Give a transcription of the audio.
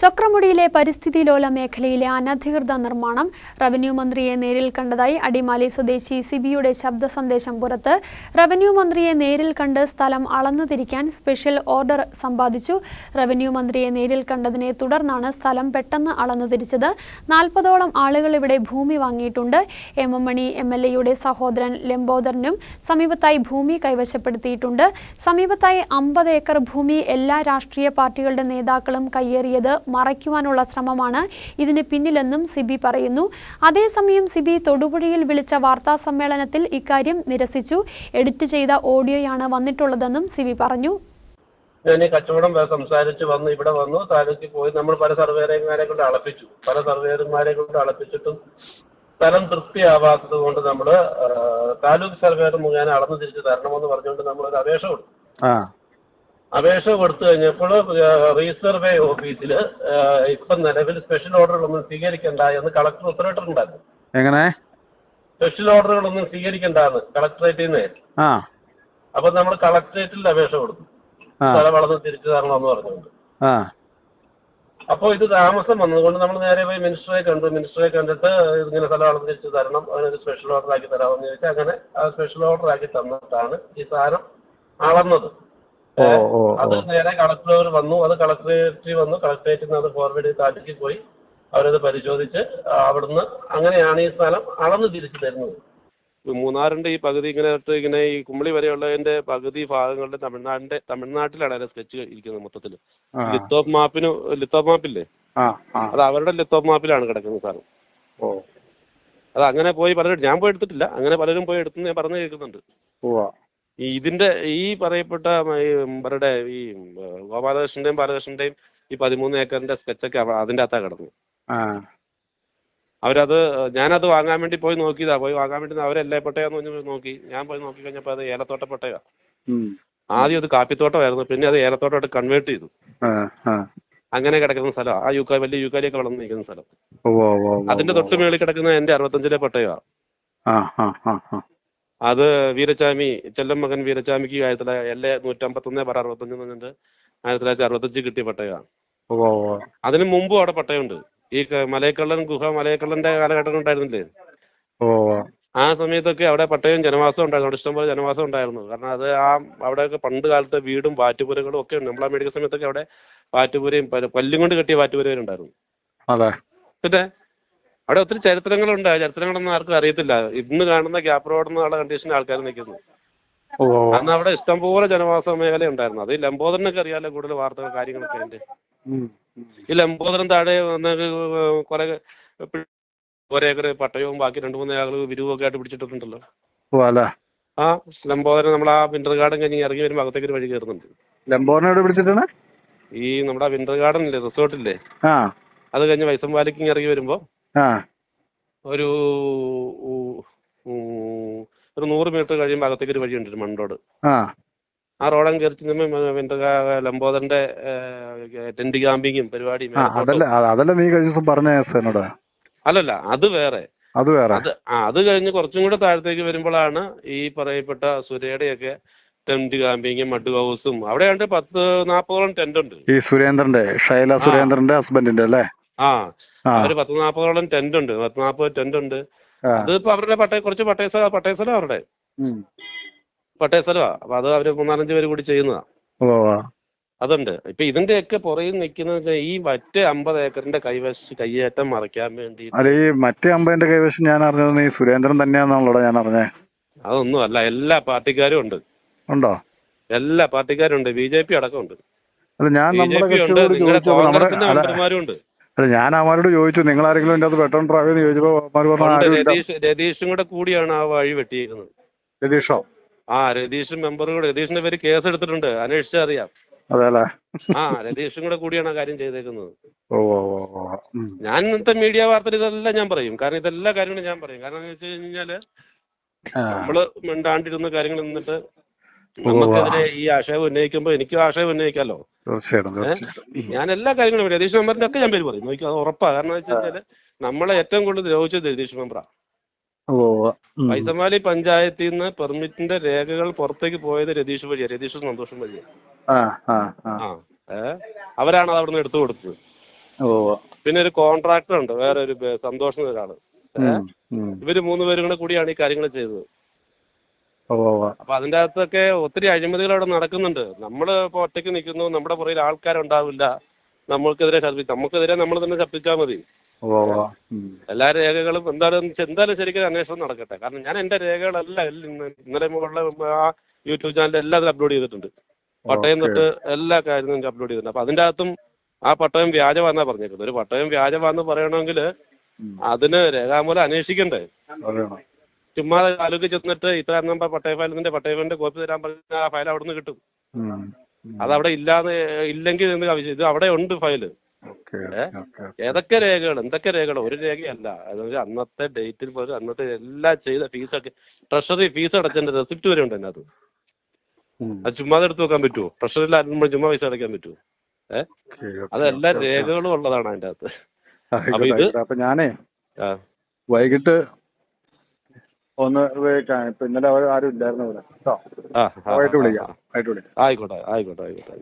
ചക്രമുടിയിലെ പരിസ്ഥിതി ലോല മേഖലയിലെ അനധികൃത നിർമ്മാണം റവന്യൂ മന്ത്രിയെ നേരിൽ കണ്ടതായി അടിമാലി സ്വദേശി സിബിയുടെ ശബ്ദ സന്ദേശം പുറത്ത് റവന്യൂ മന്ത്രിയെ നേരിൽ കണ്ട് സ്ഥലം അളന്നു തിരിക്കാൻ സ്പെഷ്യൽ ഓർഡർ സമ്പാദിച്ചു. റവന്യൂ മന്ത്രിയെ നേരിൽ കണ്ടതിനെ തുടർന്നാണ് സ്ഥലം പെട്ടെന്ന് അളന്നു തിരിച്ചത് നാൽപ്പതോളം ആളുകൾ ഇവിടെ ഭൂമി വാങ്ങിയിട്ടുണ്ട്. M M Mani M L എയുടെ സഹോദരൻ ലംബോദരനും സമീപത്തായി ഭൂമി കൈവശപ്പെടുത്തിയിട്ടുണ്ട്. സമീപത്തായി അമ്പത് ഏക്കർ ഭൂമി എല്ലാ രാഷ്ട്രീയ പാർട്ടികളുടെ നേതാക്കളും കയ്യേറിയത് മറയ്ക്കുവാനുള്ള ശ്രമമാണ് ഇതിന് പിന്നിലെന്നും സിബി പറയുന്നു. അതേസമയം സിബി തൊടുപുഴയിൽ വിളിച്ച വാർത്താ സമ്മേളനത്തിൽ ഇക്കാര്യം നിരസിച്ചു. എഡിറ്റ് ചെയ്ത ഓഡിയോയാണ് വന്നിട്ടുള്ളതെന്നും സിബി പറഞ്ഞു. ഞാൻ ഈ കച്ചവടം സംസാരിച്ച് വന്ന് ഇവിടെ വന്നു. താലൂക്കിൽ പോയി നമ്മൾ പല സർവേയർമാരെ കൊണ്ട് അളപ്പിച്ചു. പല സർവേയർമാരെ കൊണ്ട് അളപ്പിച്ചിട്ടും സ്ഥലം തൃപ്തിയാവാത്തത് കൊണ്ട് നമ്മൾ താലൂക്ക് സർവേയർ മുഖേന അളന്നു തിരിച്ച് തരണമെന്ന് പറഞ്ഞുകൊണ്ട് നമ്മൾ ഒരു അപേക്ഷ കൊടുത്തു. ആ. അപേക്ഷ കൊടുത്തു കഴിഞ്ഞപ്പോൾ റീസർവേ ഓഫീസിൽ ഇപ്പം നിലവിൽ സ്പെഷ്യൽ ഓർഡറുകളൊന്നും സ്വീകരിക്കണ്ട എന്ന് കളക്ടർ ഉത്തരവിട്ടിട്ടുണ്ടായിരുന്നു. എങ്ങനെ? സ്പെഷ്യൽ ഓർഡറുകളൊന്നും സ്വീകരിക്കണ്ടെന്ന് കളക്ടറേറ്റിൽ നിന്ന് അപ്പൊ നമ്മൾ കളക്ടറേറ്റിൽ അപേക്ഷ കൊടുത്തു. സ്ഥലം വളർന്ന് തിരിച്ചു തരണമെന്ന് പറഞ്ഞുകൊണ്ട്. അപ്പോൾ ഇത് താമസം വന്നതുകൊണ്ട് നമ്മൾ നേരെ പോയി മിനിസ്റ്ററെ കണ്ടു. മിനിസ്റ്ററെ കണ്ടിട്ട് ഇങ്ങനെ സ്ഥലം അളന്ന് തിരിച്ചു തരണം അതിനൊരു സ്പെഷ്യൽ ഓർഡർ ആക്കി തരാമെന്ന് ചോദിച്ചാൽ അങ്ങനെ ആ സ്പെഷ്യൽ ഓർഡർ ആക്കി തന്നിട്ടാണ് ഈ സാധനം അളന്നത്. അത് ഓ. നേരെ കളക്ടർ വന്നു. അത് കളക്ടറേറ്റിൽ വന്നു. കളക്ടറേറ്റിൽ നിന്ന് അത് ഫോർവേഡ് ചെയ്ത് താറ്റിക്ക് പോയി. അവരത് പരിശോധിച്ച് അവിടുന്ന് അങ്ങനെയാണ് ഈ സ്ഥലം അളന്ന് തിരിച്ചു തരുന്നത് മൂന്നാറിന്റെ ഈ പകുതി ഇങ്ങനെ ഇങ്ങനെ ഈ കുമ്പളി വരെയുള്ളതിന്റെ പകുതി ഭാഗങ്ങളുടെ തമിഴ്നാടിന്റെ തമിഴ്നാട്ടിലാണ് അതിന്റെ സ്കെച്ച് ഇരിക്കുന്നത് മൊത്തത്തിൽ. ലിത്തോപ്പ് മാപ്പിന് ലിത്തോപ്പ് മാപ്പില്ലേ? അത് അവരുടെ ലിത്തോപ്പ് മാപ്പിലാണ് കിടക്കുന്നത് സാർ ഓ. അത് അങ്ങനെ പോയി പലരും ഞാൻ പോയി എടുത്തിട്ടില്ല. അങ്ങനെ പലരും പോയി എടുത്തു ഞാൻ പറഞ്ഞു കേൾക്കുന്നുണ്ട്. ഈ ഇതിന്റെ ഈ പറയപ്പെട്ട ഇവരുടെ ഈ ഗോപാലകൃഷ്ണന്റെയും ബാലകൃഷ്ണന്റെയും ഈ പതിമൂന്ന് ഏക്കറിന്റെ സ്കെച്ചൊക്കെ അതിന്റെ അകത്താ കിടന്നു. അവരത് ഞാനത് വാങ്ങാൻ വേണ്ടി പോയി നോക്കിയതാ. പോയി വാങ്ങാൻ വേണ്ടി അവരെല്ലേ പട്ടയാന്ന് പറഞ്ഞ് നോക്കി. ഞാൻ പോയി നോക്കി കഴിഞ്ഞപ്പോ അത് ഏലത്തോട്ട പട്ടയാ. ആദ്യം അത് കാപ്പിത്തോട്ടമായിരുന്നു. പിന്നെ അത് ഏലത്തോട്ടമായിട്ട് കൺവേർട്ട് ചെയ്തു. അങ്ങനെ കിടക്കുന്ന സ്ഥലം. ആ യൂക്കാ വലിയ യൂക്കാലിയൊക്കെ വളർന്നു നിൽക്കുന്ന സ്ഥലം. അതിന്റെ തൊട്ട് മേളിൽ കിടക്കുന്ന എന്റെ അറുപത്തഞ്ചിലെ പട്ടയമാ ആ ആ ആ ആ. അത് വീരചാമി ചെല്ലം മകൻ വീരച്ചാമിക്ക് ആയിരത്തി തൊള്ളായിരത്തി എൽ എ നൂറ്റമ്പത്തൊന്ന് പറ അറുപത്തഞ്ച് എന്ന് പറഞ്ഞിട്ട് ആയിരത്തി തൊള്ളായിരത്തി അറുപത്തഞ്ച് കിട്ടിയ പട്ടയമാണ് ഉവ്വ അതിന് മുമ്പും അവിടെ പട്ടയമുണ്ട്. ഈ മലയക്കള്ളൻ ഗുഹ മലയക്കള്ളന്റെ കാലഘട്ടം ഉണ്ടായിരുന്നില്ലേ? ആ സമയത്തൊക്കെ അവിടെ പട്ടയം ജനവാസം ഉണ്ടായിരുന്നു. അവിടെ ഇഷ്ടംപോലെ ജനവാസം ഉണ്ടായിരുന്നു. കാരണം അത് ആ അവിടെയൊക്കെ പണ്ട് കാലത്തെ വീടും വാറ്റുപുരകളും ഒക്കെ ഉണ്ട്. നമ്മളാ മേടിക്കുന്ന സമയത്തൊക്കെ അവിടെ വാറ്റുപുരയും പല- പല്ലും കൊണ്ട് കെട്ടിയ വാറ്റുപുരയും ഉണ്ടായിരുന്നു അതെ. പിന്നെ അവിടെ ഒത്തിരി ചരിത്രങ്ങളുണ്ട്. ആ ചരിത്രങ്ങളൊന്നും ആർക്കും അറിയത്തില്ല. ഇന്ന് കാണുന്ന ഗ്യാപ് റോഡ് എന്നുള്ള കണ്ടീഷനിൽ ആൾക്കാർ നിൽക്കുന്നു. അന്ന് അവിടെ ഇഷ്ടംപോലെ ജനവാസ മേഖല ഉണ്ടായിരുന്നു അത് ഈ ലംബോദരനൊക്കെ അറിയാലോ കൂടുതൽ വാർത്തകൾ കാര്യങ്ങളൊക്കെ അതിന്റെ. ഈ ലംബോദരൻ താഴെ വന്ന കുറെ ഒരേക്കർ പട്ടയവും ബാക്കി രണ്ടു മൂന്ന് ആളുകൾ ഒക്കെ ആയിട്ട് പിടിച്ചിട്ടുണ്ടല്ലോ ആ ലംബോദരൻ നമ്മൾ ആ വിന്റർ ഗാർഡൻ കഴിഞ്ഞ് ഇറങ്ങി വരുമ്പോൾ അകത്തേക്ക് ഒരു വഴി കയറുന്നുണ്ട്. എവിടെ പിടിച്ചിട്ടാണ്? ഈ നമ്മുടെ വിന്റർ ഗാർഡൻ ഇല്ലേ റിസോർട്ടില്ലേ അത് കഴിഞ്ഞ് വൈസം വാലിക്ക് ഇറങ്ങി വരുമ്പോ ഒരു ഒരു നൂറ് മീറ്റർ കഴിയുമ്പോൾ അകത്തേക്ക് ഒരു വഴിയുണ്ട് ഒരു മണ്ടോട്. ആ. ആ റോഡം കയറി ലംബോദരന്റെ ടെന്റ് ക്യാമ്പിങ്ങും പരിപാടിയും അതല്ല നീ കഴിഞ്ഞ ദിവസം പറഞ്ഞ കേസ് അല്ലല്ല അത് വേറെ. അത് വേറെ. അത് കഴിഞ്ഞ് കുറച്ചും കൂടെ താഴത്തേക്ക് വരുമ്പോഴാണ് ഈ പറയപ്പെട്ട സുരയുടെയൊക്കെ ടെന്റ് ക്യാമ്പിങ്ങും മഡ് ഹൗസും അവിടെ ഉണ്ട് പത്ത് നാപ്പതോളം ടെന്റ് ഉണ്ട്. ഈ സുരേന്ദ്രന്റെ ഷൈല സുരേന്ദ്രന്റെ ഹസ്ബൻഡിന്റെ അല്ലേ? ആ അവർ പത്ത് നാപ്പതോളം ടെന്റ് ഉണ്ട്. പത്ത് നാപ്പത് ടെന്റ് ഉണ്ട് അതിപ്പോ അവരുടെ പട്ടയ കുറച്ച് പട്ടയ സ്ഥലം പട്ടയ സ്ഥലം അവരുടെ. പട്ടയ സ്ഥലമാ അപ്പൊ അത് അവർ മൂന്നാലഞ്ച് പേര് കൂടി ചെയ്യുന്നതാ. അതുണ്ട്. ഇപ്പൊ ഇതിന്റെ ഒക്കെ പുറകിൽ നിൽക്കുന്ന ഈ മറ്റേ അമ്പത് ഏക്കറിന്റെ കൈവശ കയ്യേറ്റം മറിക്കാൻ വേണ്ടി അല്ല ഈ മറ്റേ അമ്പതിന്റെ കൈവശം ഞാൻ അറിഞ്ഞത് ഈ സുരേന്ദ്രൻ തന്നെയാണെന്നുള്ളതാ ഞാൻ അറിഞ്ഞേ. അതൊന്നും അല്ല. എല്ലാ പാർട്ടിക്കാരും ഉണ്ട്. ഉണ്ടോ? എല്ലാ പാർട്ടിക്കാരും ഉണ്ട്. ബി ജെ പി അടക്കമുണ്ട് അല്ല ഞാൻ നമ്മുടെ കക്ഷിയോട് ചോദിച്ചു നമ്മുടെ അല്ല ഞാൻ അവരോട് ചോദിച്ചു നിങ്ങൾ ആരെങ്കിലും എന്റെ അത് പെട്രോൾ ഡ്രൈവ് എന്ന് ചോദിച്ചപ്പോ പറഞ്ഞു രതീഷ് രതീഷും കൂടെ കൂടിയാണ് ആ വഴി വെട്ടിയിരിക്കുന്നത് രതീഷോ? ആ രതീഷും മെമ്പറും കൂടെ രതീഷിന്റെ പേര് കേസ് എടുത്തിട്ടുണ്ട് അന്വേഷിച്ചാൽ അറിയാം അതെ അല്ലേ ആ രതീഷും കൂടെ കൂടിയാണ് ആ കാര്യം ചെയ്തേക്കുന്നത്. ഞാൻ ഇന്നത്തെ മീഡിയ വാർത്തയിൽ ഇതെല്ലാം ഞാൻ പറയും. കാരണം ഇതെല്ലാ കാര്യങ്ങളും ഞാൻ പറയും. കാരണം എന്ന് വെച്ച് കഴിഞ്ഞാൽ നമ്മൾ മിണ്ടാണ്ടിരുന്ന കാര്യങ്ങൾ നിന്നിട്ട്. നമുക്കെതിരെ ഈ ആശയം ഉന്നയിക്കുമ്പോൾ എനിക്ക് ആശയം ഉന്നയിക്കാമല്ലോ തീർച്ചയായിട്ടും ഞാൻ എല്ലാ കാര്യങ്ങളും രതീഷ് മെമ്പറിന്റെ ഒക്കെ ഞാൻ പേര് പറയും. നോക്കി അത് ഉറപ്പാ. കാരണം വെച്ച് കഴിഞ്ഞാൽ നമ്മളെ ഏറ്റവും കൂടുതൽ ദ്രോഹിച്ചത് രതീഷ് മെമ്പറാ. വൈസമാലി പഞ്ചായത്തിൽ നിന്ന് പെർമിറ്റിന്റെ രേഖകൾ പുറത്തേക്ക് പോയത് രതീഷ് വഴിയാ. രതീഷ് സന്തോഷം വഴിയാ. അവരാണ് അത് അവിടുന്ന് എടുത്തു കൊടുത്തത്. ഓ. പിന്നെ ഒരു കോൺട്രാക്ടർ ഉണ്ട് വേറെ ഒരു സന്തോഷം ഒരാൾ. ഇവർ മൂന്ന് പേരും കൂടെ കൂടിയാണ് ഈ കാര്യങ്ങൾ ചെയ്തത്. അപ്പൊ അതിന്റെ അകത്തൊക്കെ ഒത്തിരി അഴിമതികൾ അവിടെ നടക്കുന്നുണ്ട്. നമ്മൾ ഇപ്പൊ ഒറ്റയ്ക്ക് നിൽക്കുന്നു നമ്മുടെ പുറകിൽ ആൾക്കാരുണ്ടാവില്ല. നമ്മൾക്കെതിരെ ശബ്ദിക്കും നമുക്കെതിരെ നമ്മൾ തന്നെ ശബ്ദിച്ചാൽ മതി. എല്ലാ രേഖകളും എന്തായാലും എന്തായാലും ശരിക്കും അന്വേഷണം നടക്കട്ടെ. കാരണം ഞാൻ എന്റെ രേഖകളെല്ലാം ഇന്ന് ഇന്നലെ മുകളിലെ ആ യൂട്യൂബ് ചാനലിൽ എല്ലാം അതിൽ അപ്ലോഡ് ചെയ്തിട്ടുണ്ട്. പട്ടയം. തൊട്ട് എല്ലാ കാര്യങ്ങളും അപ്ലോഡ് ചെയ്തിട്ടുണ്ട്. അപ്പൊ അതിന്റെ അകത്തും ആ പട്ടയം വ്യാജമാന്നാ പറഞ്ഞേക്കുന്നത്. ഒരു പട്ടയം വ്യാജമാന്ന് പറയണമെങ്കിൽ. അതിന് രേഖാമൂലം അന്വേഷിക്കണ്ടേ? ചുമ്മാ താലൂക്ക് ചെന്നിട്ട് ഇത്ര നമ്പർ പട്ടയ ഫയലിന്റെ പട്ടയ ഫയലിന്റെ കോപ്പി തരാൻ പറഞ്ഞ ആ ഫയൽ അവിടെ നിന്ന് കിട്ടും അതവിടെ ഇല്ലാന്ന് അത് അവിടെ ഇല്ലാതെ ഇല്ലെങ്കിൽ എന്ത് ആവശ്യം ഇത് അവിടെ ഉണ്ട് ഫയൽ. ഏതൊക്കെ രേഖകൾ എന്തൊക്കെ രേഖകൾ ഒരു രേഖയല്ല. അതായത് അന്നത്തെ ഡേറ്റിൽ പോലും അന്നത്തെ എല്ലാം ചെയ്ത ഫീസൊക്കെ ട്രഷറി ഫീസ് അടച്ചതിന്റെ റെസിപ്റ്റ് വരെ ഉണ്ട് അതിനകത്ത്. അത് ചുമ്മാ എടുത്ത് വെക്കാൻ പറ്റുമോ ട്രഷറിയിൽ ആരുമ്പോൾ ചുമ്മാ പൈസ അടയ്ക്കാൻ പറ്റുമോ ഏഹ് അതെല്ലാ. രേഖകളും ഉള്ളതാണ് അതിന്റെ അകത്ത് അപ്പൊ ഇത് ഞാനേ വൈകിട്ട് ഒന്ന് ഇപ്പൊ ഇന്നലെ അവർ ആരും ഇല്ലായിരുന്നു ഇവിടെ. കേട്ടോ വിളിക്കാം. വിളിക്കാം. ആയിക്കോട്ടെ ആയിക്കോട്ടെ ആയിക്കോട്ടെ.